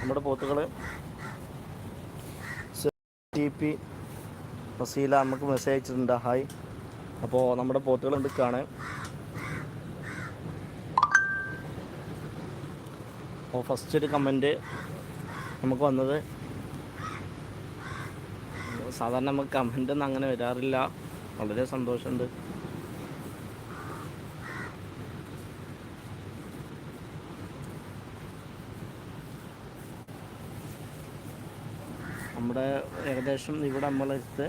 നമ്മുടെ പോത്തുകൾ T P Faseela നമുക്ക് message അയച്ചിട്ടുണ്ട്. ഹായ്. അപ്പോൾ നമ്മുടെ പോത്തുകൾ എടുക്കുകയാണ് അപ്പോൾ ഫസ്റ്റ് ഒരു കമന്റ് നമുക്ക് വന്നത് സാധാരണ നമുക്ക് കമന്റ് ഒന്നും അങ്ങനെ വരാറില്ല. വളരെ സന്തോഷമുണ്ട്. നമ്മുടെ ഏകദേശം ഇവിടെ നമ്മളടുത്ത്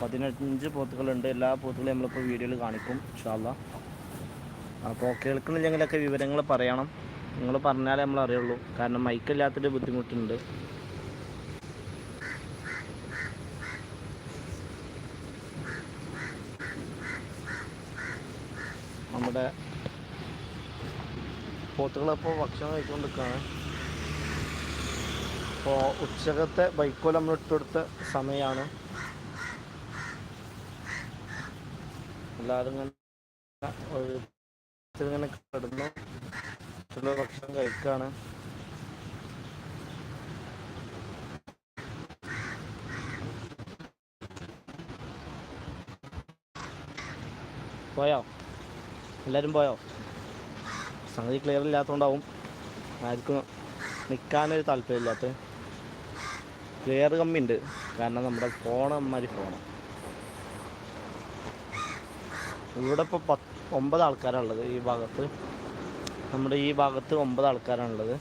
പതിനഞ്ച് പോത്തുകളുണ്ട്. എല്ലാ പോത്തുകളും നമ്മളിപ്പോൾ വീഡിയോയിൽ കാണിക്കും ഇൻഷാല്ല അപ്പോൾ കേൾക്കുന്നില്ലെങ്കിലൊക്കെ വിവരങ്ങൾ പറയണം. നിങ്ങൾ പറഞ്ഞാലേ നമ്മൾ അറിയുള്ളൂ. കാരണം മൈക്കില്ലാത്തൊരു ബുദ്ധിമുട്ടുണ്ട്. നമ്മുടെ പോത്തുകളിപ്പോൾ ഭക്ഷണം കഴിച്ചുകൊണ്ടിരിക്കുകയാണ് ഇപ്പോൾ ഉച്ചകത്തെ ബൈക്കോൽ നമ്മൾ ഇട്ടുകൊടുത്ത സമയമാണ് എല്ലാവരും ഇങ്ങനെ കിടന്നു. മറ്റുള്ള ഭക്ഷണം കഴിക്കുകയാണ് പോയോ? എല്ലാവരും പോയോ? സംഗതി ക്ലിയർ ഇല്ലാത്തതുകൊണ്ടാവും ആർക്കും നിൽക്കാനൊരു താല്പര്യമില്ലാത്ത ക്ലിയർ കമ്മിയുണ്ട്. കാരണം നമ്മുടെ ഫോൺ അമ്മാതിരി ഫോണ്. ഇവിടെ ഇപ്പോൾ പത്ത് ഒമ്പത് ആൾക്കാരാണുള്ളത് ഈ ഭാഗത്ത് നമ്മുടെ ഈ ഭാഗത്ത് ഒമ്പത് ആൾക്കാരാണുള്ളത്.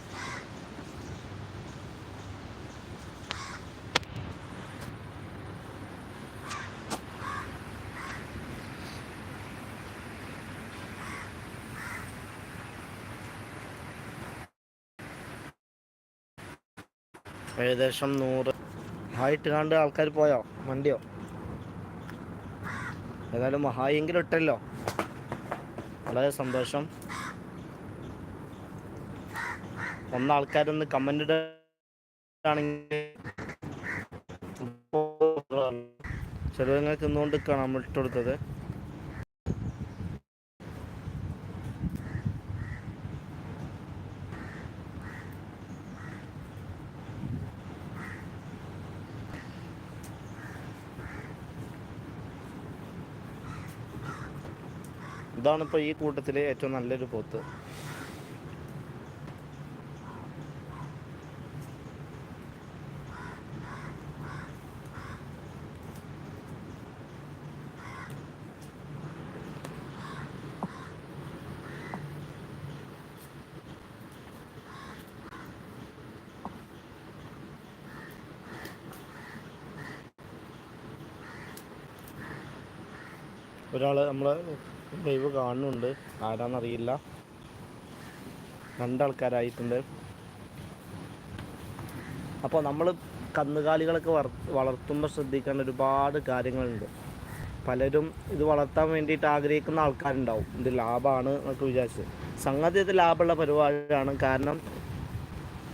ഏകദേശം നൂറ്. ആയിട്ട് കണ്ട് ആൾക്കാർ പോയോ? വണ്ടിയോ? ഏതായാലും മഹായെങ്കിലും ഇട്ടല്ലോ. വളരെ സന്തോഷം. ഒന്ന് ആൾക്കാരൊന്ന് കമന്റ് ഇടുകയാണെങ്കിൽ ചെലവങ്ങൾക്ക് ഇന്നുകൊണ്ട് നിൽക്കുകയാണ് നമ്മൾ ഇട്ടുകൊടുത്തത് ഇതാണ് ഇപ്പോൾ ഈ കൂട്ടത്തിലെ ഏറ്റവും നല്ലൊരു പോത്ത്. ഒരാൾ നമ്മളെ ലൈവ് കാണുന്നുണ്ട്. ആരാന്നറിയില്ല. രണ്ടാൾക്കാരായിട്ടുണ്ട്. അപ്പോൾ നമ്മൾ കന്നുകാലികളൊക്കെ വളർ വളർത്തുമ്പോൾ ശ്രദ്ധിക്കേണ്ട ഒരുപാട് കാര്യങ്ങളുണ്ട്. പലരും ഇത് വളർത്താൻ വേണ്ടിയിട്ട് ആഗ്രഹിക്കുന്ന ആൾക്കാരുണ്ടാവും. ഇത് ലാഭമാണ് എന്നൊക്കെ വിചാരിച്ച്. സംഗതി ഇത് ലാഭമുള്ള പരിപാടിയാണ്. കാരണം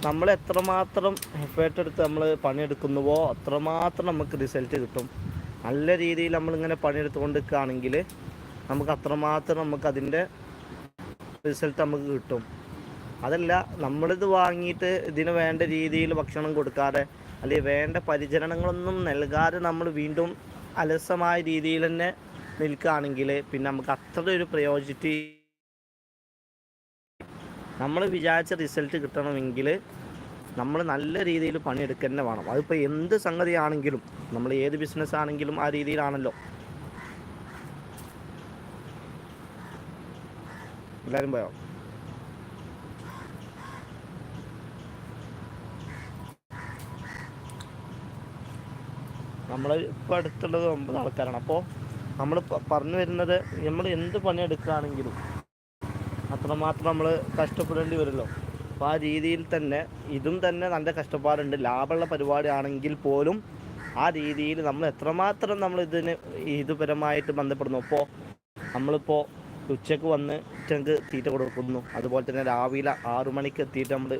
നമ്മൾ എത്രമാത്രം എഫേർട്ട് എടുത്ത് നമ്മൾ പണിയെടുക്കുന്നുവോ അത്രമാത്രം നമുക്ക് റിസൾട്ട് കിട്ടും. നല്ല രീതിയിൽ നമ്മളിങ്ങനെ പണിയെടുത്തുകൊണ്ട് നിൽക്കുകയാണെങ്കിൽ നമുക്ക് അത്രമാത്രം നമുക്ക് അതിന്റെ റിസൾട്ട് നമുക്ക് കിട്ടും. അതല്ല നമ്മളിത് വാങ്ങിയിട്ട് ഇതിന് വേണ്ട രീതിയിൽ ഭക്ഷണം കൊടുക്കാതെ അല്ലെങ്കിൽ വേണ്ട പരിചരണങ്ങളൊന്നും നൽകാതെ നമ്മൾ വീണ്ടും അലസമായ രീതിയിൽ തന്നെ നിൽക്കുകയാണെങ്കിൽ പിന്നെ നമുക്ക് അത്ര ഒരു പ്രയോജിറ്റി നമ്മൾ വിചാരിച്ച റിസൾട്ട് കിട്ടണമെങ്കിൽ നമ്മൾ നല്ല രീതിയിൽ പണിയെടുക്കുക തന്നെ വേണം അതിപ്പോൾ എന്ത് സംഗതിയാണെങ്കിലും നമ്മൾ ഏത് ബിസിനസ് ആണെങ്കിലും ആ രീതിയിലാണല്ലോ. എല്ലാവരും പോയോ? നമ്മൾ ഇപ്പോൾ അടുത്തുള്ളത് ഒമ്പത് ആൾക്കാരാണ്. അപ്പോൾ നമ്മൾ പറഞ്ഞു വരുന്നത് നമ്മൾ എന്ത് പണിയെടുക്കുകയാണെങ്കിലും അത്രമാത്രം നമ്മൾ കഷ്ടപ്പെടേണ്ടി വരുമല്ലോ. അപ്പോൾ ആ രീതിയിൽ തന്നെ ഇതും തന്നെ നല്ല കഷ്ടപ്പാടുണ്ട്. ലാഭമുള്ള പരിപാടിയാണെങ്കിൽ പോലും ആ രീതിയിൽ നമ്മൾ എത്രമാത്രം നമ്മൾ ഇതിന് ഇതുപരമായിട്ട് ബന്ധപ്പെടുന്നു. അപ്പോൾ നമ്മളിപ്പോൾ ഉച്ചയ്ക്ക് വന്ന് ഉച്ചയ്ക്ക് തീറ്റ കൊടുക്കുന്നു. അതുപോലെ തന്നെ രാവിലെ ആറു മണിക്ക് എത്തിയിട്ട് നമ്മൾ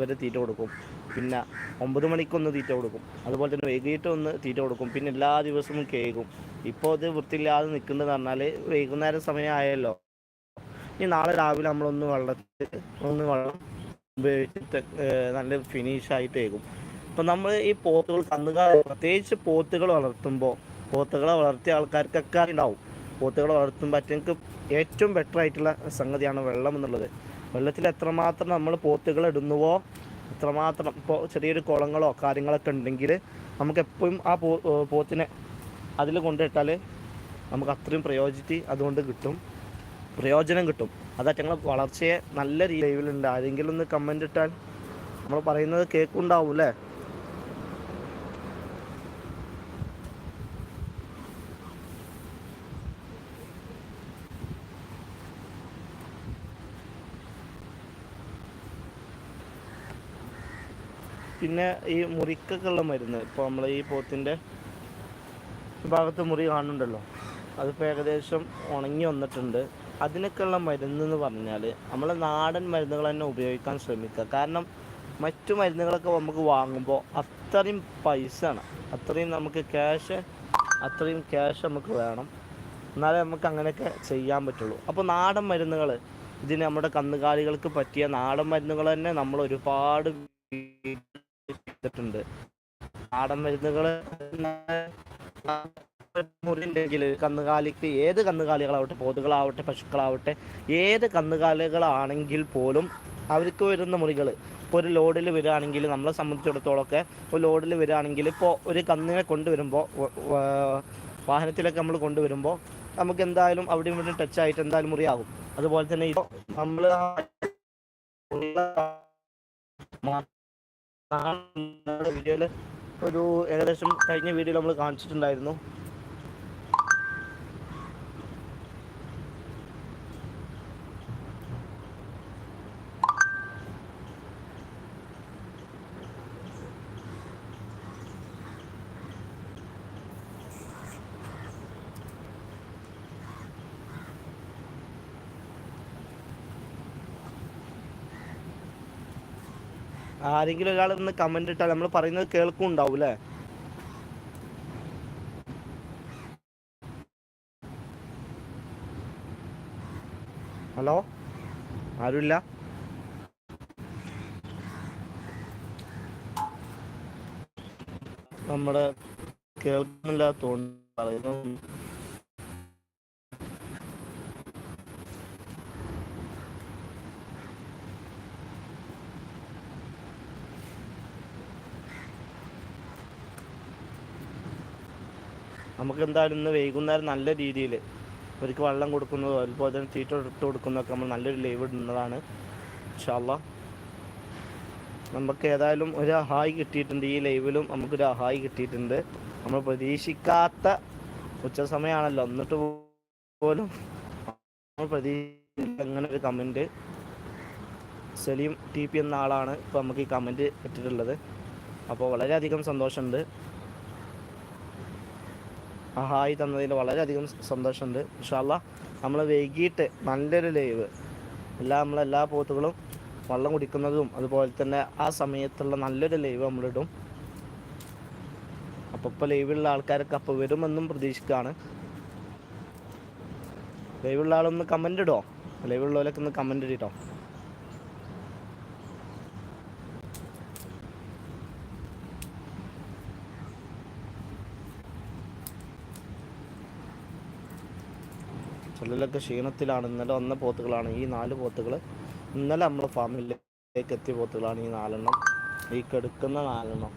വരെ തീറ്റ കൊടുക്കും. പിന്നെ ഒമ്പത് മണിക്കൊന്ന് തീറ്റ കൊടുക്കും. അതുപോലെ തന്നെ വൈകിട്ട് ഒന്ന് തീറ്റ കൊടുക്കും. പിന്നെ എല്ലാ ദിവസവും കേൾക്കും ഇപ്പോൾ അത് വൃത്തിയില്ലാതെ നിൽക്കുന്നത് പറഞ്ഞാൽ വൈകുന്നേരം സമയമായല്ലോ. ഇനി നാളെ രാവിലെ നമ്മളൊന്ന് വെള്ളത്തിൽ ഒന്ന് വെള്ളം ഉപയോഗിച്ചിട്ട് നല്ല ഫിനിഷായിട്ട് കേൾക്കും ഇപ്പം നമ്മൾ ഈ പോത്തുകൾ കന്നുകാലി പ്രത്യേകിച്ച് പോത്തുകൾ വളർത്തുമ്പോൾ പോത്തുകളെ വളർത്തിയ ആൾക്കാർക്കൊക്കെ ഉണ്ടാവും. പോത്തുകളെ വളർത്തുമ്പോൾ അറ്റങ്ങൾക്ക് ഏറ്റവും ബെറ്റർ ആയിട്ടുള്ള സംഗതിയാണ് വെള്ളം എന്നുള്ളത്. വെള്ളത്തിൽ എത്രമാത്രം നമ്മൾ പോത്തുകൾ ഇടുന്നുവോ എത്രമാത്രം ഇപ്പോൾ ചെറിയൊരു കുളങ്ങളോ കാര്യങ്ങളൊക്കെ ഉണ്ടെങ്കിൽ നമുക്ക് എപ്പോഴും ആ പോ പോത്തിനെ അതിൽ കൊണ്ടിട്ടാൽ നമുക്ക് അത്രയും പ്രയോജിറ്റി അതുകൊണ്ട് കിട്ടും. പ്രയോജനം കിട്ടും. അത് അറ്റങ്ങളെ വളർച്ചയെ നല്ല രീതിയിലുണ്ട് ആരെങ്കിലും ഒന്ന് കമന്റ് ഇട്ടാൽ നമ്മൾ പറയുന്നത് കേൾക്കുണ്ടാവും അല്ലേ? പിന്നെ ഈ മുറിക്കൊക്കെ ഉള്ള മരുന്ന്. ഇപ്പോൾ നമ്മൾ ഈ പോത്തിന്റെ ഭാഗത്ത് മുറി കാണുന്നുണ്ടല്ലോ. അതിപ്പോൾ ഏകദേശം ഉണങ്ങി വന്നിട്ടുണ്ട്. അതിനൊക്കെയുള്ള മരുന്ന് എന്ന് പറഞ്ഞാൽ നമ്മൾ നാടൻ മരുന്നുകൾ തന്നെ ഉപയോഗിക്കാൻ ശ്രമിക്കുക. കാരണം മറ്റു മരുന്നുകളൊക്കെ നമുക്ക് വാങ്ങുമ്പോൾ അത്രയും പൈസയാണ്. അത്രയും നമുക്ക് ക്യാഷ് അത്രയും ക്യാഷ് നമുക്ക് വേണം. എന്നാലേ നമുക്ക് അങ്ങനെയൊക്കെ ചെയ്യാൻ പറ്റുള്ളൂ. അപ്പോൾ നാടൻ മരുന്നുകൾ ഇതിന് നമ്മുടെ കന്നുകാലികൾക്ക് പറ്റിയ നാടൻ മരുന്നുകൾ തന്നെ നമ്മൾ ഒരുപാട് ചെയ്തിട്ടുണ്ട് നാടൻ മരുന്നുകൾ മുറിണ്ടെങ്കിൽ കന്നുകാലിക്ക് ഏത് കന്നുകാലികളാവട്ടെ പോതുകളാവട്ടെ പശുക്കളാവട്ടെ ഏത് കന്നുകാലികളാണെങ്കിൽ പോലും അവർക്ക് വരുന്ന മുറികൾ ഇപ്പോൾ ഒരു ലോഡിൽ വരികയാണെങ്കിൽ നമ്മളെ സംബന്ധിച്ചിടത്തോളം ഒക്കെ ഒരു ലോഡിൽ വരികയാണെങ്കിൽ ഇപ്പോൾ ഒരു കന്നിനെ കൊണ്ടുവരുമ്പോൾ വാഹനത്തിലൊക്കെ നമ്മൾ കൊണ്ടുവരുമ്പോൾ നമുക്ക് എന്തായാലും അവിടെ ഇവിടെ ടച്ച് ആയിട്ട് എന്തായാലും മുറിയാകും. അതുപോലെ തന്നെ ഇപ്പോൾ നമ്മൾ വീഡിയോയിൽ ഒരു ഏകദേശം കഴിഞ്ഞ വീഡിയോയിൽ നമ്മൾ കാണിച്ചിട്ടുണ്ടായിരുന്നു. ആരെങ്കിലും ഒരാൾ ഇന്ന് കമന്റ് ഇട്ടാൽ നമ്മൾ പറയുന്നത് കേൾക്കും അല്ലേ ഹലോ? ആരുമില്ല? നമ്മുടെ കേൾക്കുന്നില്ല തോന്നുന്നു നമുക്ക് എന്തായാലും ഇന്ന് വൈകുന്നേരം നല്ല രീതിയിൽ അവർക്ക് വെള്ളം കൊടുക്കുന്നതും അതുപോലെ തന്നെ തീറ്റ ഇട്ട് കൊടുക്കുന്നതൊക്കെ നമ്മൾ നല്ലൊരു ലൈവ് ഇടുന്നതാണ്. ഇൻഷാല്ല നമുക്ക് ഏതായാലും ഒരു അഹായ് കിട്ടിയിട്ടുണ്ട്. ഈ ലൈവിലും നമുക്കൊരു അഹായ് കിട്ടിയിട്ടുണ്ട്. നമ്മൾ പ്രതീക്ഷിക്കാത്ത ഉച്ച സമയമാണല്ലോ എന്നിട്ട് പോലും നമ്മൾ പ്രതീക്ഷിച്ച അങ്ങനെ ഒരു കമന്റ് സലീം ടി പി എന്ന ആളാണ് ഇപ്പോൾ നമുക്ക് ഈ കമന്റ് ഇട്ടിട്ടുള്ളത്. അപ്പോൾ വളരെയധികം സന്തോഷമുണ്ട്. ഹായ് തന്നതിൽ വളരെയധികം സന്തോഷമുണ്ട്. ഇൻഷാല്ല നമ്മൾ വൈകിട്ട് നല്ലൊരു ലൈവ് എല്ലാ നമ്മളെല്ലാ പോത്തുകളും വെള്ളം കുടിക്കുന്നതും അതുപോലെ തന്നെ ആ സമയത്തുള്ള നല്ലൊരു ലൈവ് നമ്മളിടും. അപ്പോൾ ഇപ്പോൾ ലൈവിലുള്ള ആൾക്കാരൊക്കെ അപ്പോൾ വരുമെന്നും പ്രതീക്ഷിക്കുകയാണ് ലൈവുള്ള ആളൊന്ന് കമന്റ് ഇടോ? ലൈവുള്ളവരൊക്കെ ഒന്ന് കമന്റ് ഇട്ടോ ചിലരൊക്കെ ക്ഷീണത്തിലാണ്. ഇന്നലെ വന്ന പോത്തുകളാണ്. ഈ നാല് പോത്തുകൾ ഇന്നലെ നമ്മൾ ഫാമിലേക്ക് എത്തിയ പോത്തുകളാണ് ഈ നാലെണ്ണം. ഈ കെടുക്കുന്ന നാലെണ്ണം.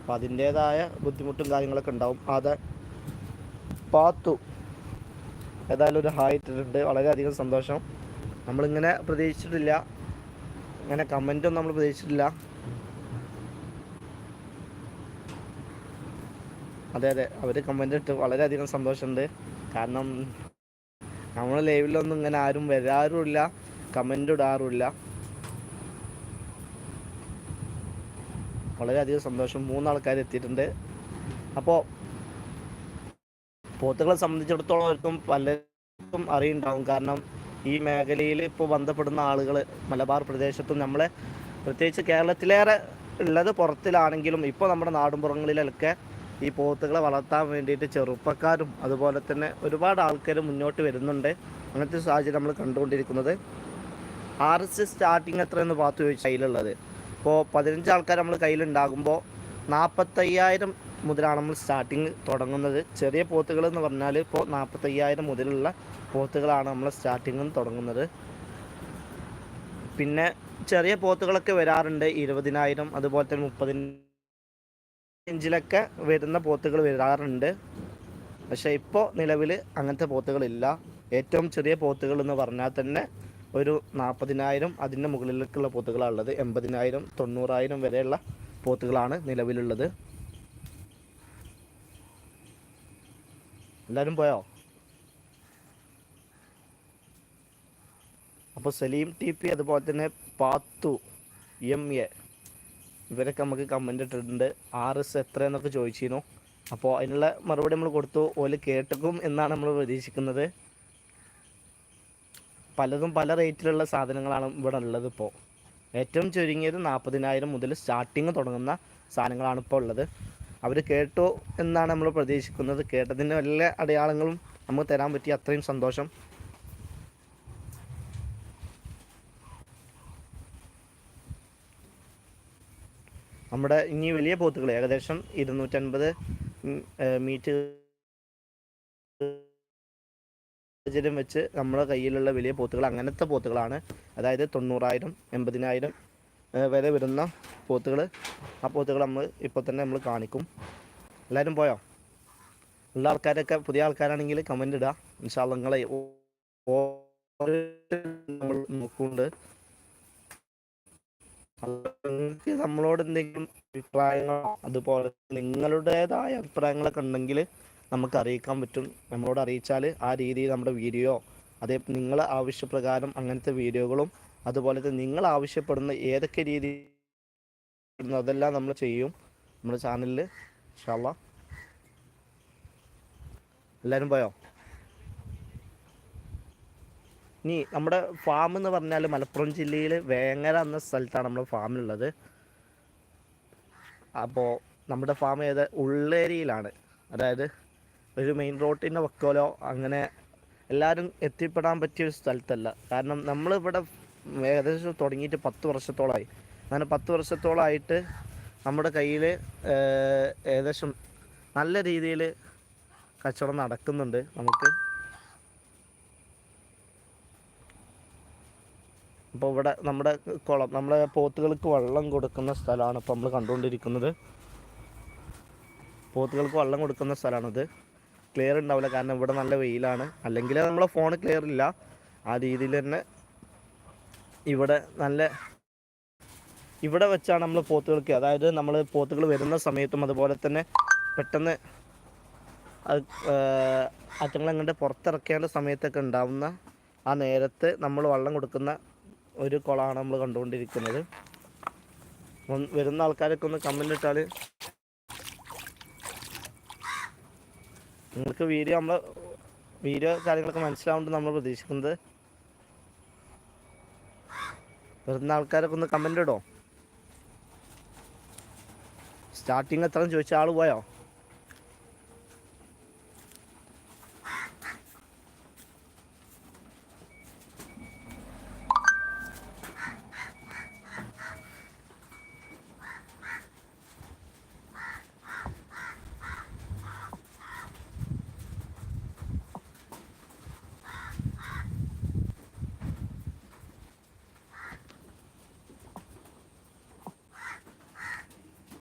അപ്പം അതിന്റേതായ ബുദ്ധിമുട്ടും കാര്യങ്ങളൊക്കെ ഉണ്ടാവും. അത് പാത്തു ഏതായാലും ഒരു ഹായ് ഇട്ടിട്ടുണ്ട്. വളരെയധികം സന്തോഷം. നമ്മളിങ്ങനെ പ്രതീക്ഷിച്ചിട്ടില്ല. ഇങ്ങനെ കമന്റും നമ്മൾ പ്രതീക്ഷിച്ചിട്ടില്ല. അതെ അതെ. അവർ കമന്റ് ഇട്ട് വളരെയധികം സന്തോഷമുണ്ട്. കാരണം നമ്മൾ ലൈവിലൊന്നും ഇങ്ങനെ ആരും വരാറുമില്ല കമന്റ് ഇടാറുമില്ല. വളരെയധികം സന്തോഷം. മൂന്നാൾക്കാർ എത്തിയിട്ടുണ്ട്. അപ്പോൾ പോത്തുകളെ സംബന്ധിച്ചിടത്തോളം അവർക്കും പലർക്കും അറിയുണ്ടാവും. കാരണം ഈ മേഖലയിൽ ഇപ്പോൾ ബന്ധപ്പെടുന്ന ആളുകൾ മലബാർ പ്രദേശത്തും നമ്മളെ പ്രത്യേകിച്ച് കേരളത്തിലേറെ ഉള്ളത് പുറത്തിലാണെങ്കിലും ഇപ്പോൾ നമ്മുടെ നാടുംപുറങ്ങളിലൊക്കെ ഈ പോത്തുകളെ വളർത്താൻ വേണ്ടിയിട്ട് ചെറുപ്പക്കാരും അതുപോലെ തന്നെ ഒരുപാട് ആൾക്കാർ മുന്നോട്ട് വരുന്നുണ്ട്. അങ്ങനത്തെ സാഹചര്യം നമ്മൾ കണ്ടുകൊണ്ടിരിക്കുന്നത്. ആർ എസ് സ്റ്റാർട്ടിങ് എത്രയെന്ന് പാത്ത് ചോദിച്ചു കയ്യിലുള്ളത്. ഇപ്പോൾ പതിനഞ്ച് ആൾക്കാർ നമ്മൾ കയ്യിലുണ്ടാകുമ്പോൾ നാൽപ്പത്തയ്യായിരം മുതലാണ് നമ്മൾ സ്റ്റാർട്ടിങ് തുടങ്ങുന്നത്. ചെറിയ പോത്തുകൾ എന്ന് പറഞ്ഞാൽ ഇപ്പോൾ നാൽപ്പത്തയ്യായിരം മുതലുള്ള പോത്തുകളാണ് നമ്മൾ സ്റ്റാർട്ടിങ് തുടങ്ങുന്നത്. പിന്നെ ചെറിയ പോത്തുകളൊക്കെ വരാറുണ്ട്. ഇരുപതിനായിരം അതുപോലെ തന്നെ മുപ്പതിന് ഇഞ്ചിലൊക്കെ വരുന്ന പോത്തുകൾ വരാറുണ്ട്. പക്ഷേ ഇപ്പോൾ നിലവിൽ അങ്ങനത്തെ പോത്തുകളില്ല. ഏറ്റവും ചെറിയ പോത്തുകൾ എന്ന് പറഞ്ഞാൽ തന്നെ ഒരു നാൽപ്പതിനായിരം അതിന്റെ മുകളിലേക്കുള്ള പോത്തുകളാണ് ഉള്ളത് എൺപതിനായിരം തൊണ്ണൂറായിരം വരെയുള്ള പോത്തുകളാണ് നിലവിലുള്ളത്. എല്ലാവരും പോയോ? അപ്പോൾ സലീം ടി പി അതുപോലെ തന്നെ പാത്തു എം എ. ഇവരൊക്കെ നമുക്ക് കമന്റ് ഇട്ടിട്ടുണ്ട്. ആർ എസ് എത്ര എന്നൊക്കെ ചോദിച്ചിരുന്നു. അപ്പോൾ അതിനുള്ള മറുപടി നമ്മൾ കൊടുത്തു. ഓൽ കേട്ടക്കും എന്നാണ് നമ്മൾ പ്രതീക്ഷിക്കുന്നത്. പലതും പല റേറ്റിലുള്ള സാധനങ്ങളാണ് ഇവിടെ ഉള്ളത് ഇപ്പോൾ ഏറ്റവും ചുരുങ്ങിയത് നാൽപ്പതിനായിരം മുതൽ സ്റ്റാർട്ടിങ് തുടങ്ങുന്ന സാധനങ്ങളാണ് ഇപ്പോൾ ഉള്ളത്. അവർ കേട്ടു എന്നാണ് നമ്മൾ പ്രതീക്ഷിക്കുന്നത്. കേട്ടതിന്റെ എല്ലാ അടയാളങ്ങളും നമുക്ക് തരാൻ പറ്റിയ അത്രയും സന്തോഷം. നമ്മുടെ ഇനി വലിയ പോത്തുകൾ ഏകദേശം ഇരുന്നൂറ്റൻപത് മീറ്റർ സാഹചര്യം വെച്ച് നമ്മുടെ കയ്യിലുള്ള വലിയ പോത്തുകൾ അങ്ങനത്തെ പോത്തുകളാണ്. അതായത് തൊണ്ണൂറായിരം എൺപതിനായിരം വരെ വരുന്ന പോത്തുകൾ ആ പോത്തുകൾ നമ്മൾ ഇപ്പോൾ തന്നെ നമ്മൾ കാണിക്കും. എല്ലാവരും പോയോ? ഉള്ള ആൾക്കാരൊക്കെ പുതിയ ആൾക്കാരാണെങ്കിൽ കമന്റ് ഇടുക ഇൻഷാല്ല നിങ്ങളെ നമ്മൾ നോക്കുന്നുണ്ട്. നിങ്ങൾക്ക് നമ്മളോട് എന്തെങ്കിലും അഭിപ്രായങ്ങളോ അതുപോലെ നിങ്ങളുടേതായ അഭിപ്രായങ്ങളൊക്കെ ഉണ്ടെങ്കിൽ നമുക്ക് അറിയിക്കാൻ പറ്റും. നമ്മളോട് അറിയിച്ചാൽ ആ രീതിയിൽ നമ്മുടെ വീഡിയോ അതേ നിങ്ങൾ ആവശ്യപ്രകാരം അങ്ങനത്തെ വീഡിയോകളും അതുപോലെ തന്നെ നിങ്ങൾ ആവശ്യപ്പെടുന്ന ഏതൊക്കെ രീതി അതെല്ലാം നമ്മൾ ചെയ്യും നമ്മുടെ ചാനലിൽ. ഷാള എല്ലാവരും പോയോ? ഇനി നമ്മുടെ ഫാം എന്ന് പറഞ്ഞാൽ മലപ്പുറം ജില്ലയിൽ വേങ്ങര എന്ന സ്ഥലത്താണ് നമ്മുടെ ഫാമിലുള്ളത് അപ്പോൾ നമ്മുടെ ഫാം ഏത്? ഉള്ളേരിയിലാണ്. അതായത് ഒരു മെയിൻ റോഡിന്റെ വക്കോലോ അങ്ങനെ എല്ലാവരും എത്തിപ്പെടാൻ പറ്റിയ ഒരു സ്ഥലത്തല്ല. കാരണം നമ്മളിവിടെ ഏകദേശം തുടങ്ങിയിട്ട് പത്ത് വർഷത്തോളമായി അങ്ങനെ പത്ത് വർഷത്തോളമായിട്ട് നമ്മുടെ കയ്യിൽ ഏകദേശം നല്ല രീതിയിൽ കച്ചവടം നടക്കുന്നുണ്ട് നമുക്ക്. അപ്പോൾ ഇവിടെ നമ്മുടെ കുളം നമ്മുടെ പോത്തുകൾക്ക് വെള്ളം കൊടുക്കുന്ന സ്ഥലമാണ് ഇപ്പോൾ നമ്മൾ കണ്ടുകൊണ്ടിരിക്കുന്നത്. പോത്തുകൾക്ക് വെള്ളം കൊടുക്കുന്ന സ്ഥലമാണിത്. ക്ലിയർ ഉണ്ടാവില്ല കാരണം ഇവിടെ നല്ല വെയിലാണ്. അല്ലെങ്കിൽ നമ്മളെ ഫോൺ ക്ലിയർ ഇല്ല. ആ രീതിയിൽ തന്നെ ഇവിടെ നല്ല ഇവിടെ വെച്ചാണ് നമ്മൾ പോത്തുകൾക്ക് അതായത് നമ്മൾ പോത്തുകൾ വരുന്ന സമയത്തും അതുപോലെ തന്നെ പെട്ടെന്ന് അറ്റങ്ങളങ്ങോട്ട് പുറത്തിറക്കേണ്ട സമയത്തൊക്കെ ഉണ്ടാവുന്ന ആ നേരത്ത് നമ്മൾ വെള്ളം കൊടുക്കുന്ന ഒരു കുളമാണ് നമ്മൾ കണ്ടുകൊണ്ടിരിക്കുന്നത്. വരുന്ന ആൾക്കാരൊക്കെ ഒന്ന് കമന്റ് ഇട്ടാൽ നിങ്ങൾക്ക് വീഡിയോ നമ്മൾ വീഡിയോ കാര്യങ്ങളൊക്കെ മനസ്സിലാവുന്നുണ്ട് നമ്മൾ പ്രതീക്ഷിക്കുന്നത്. വരുന്ന ആൾക്കാരൊക്കെ ഒന്ന് കമന്റ് ഇടോ. സ്റ്റാർട്ടിങ് എത്ര ചോദിച്ച ആൾ പോയോ?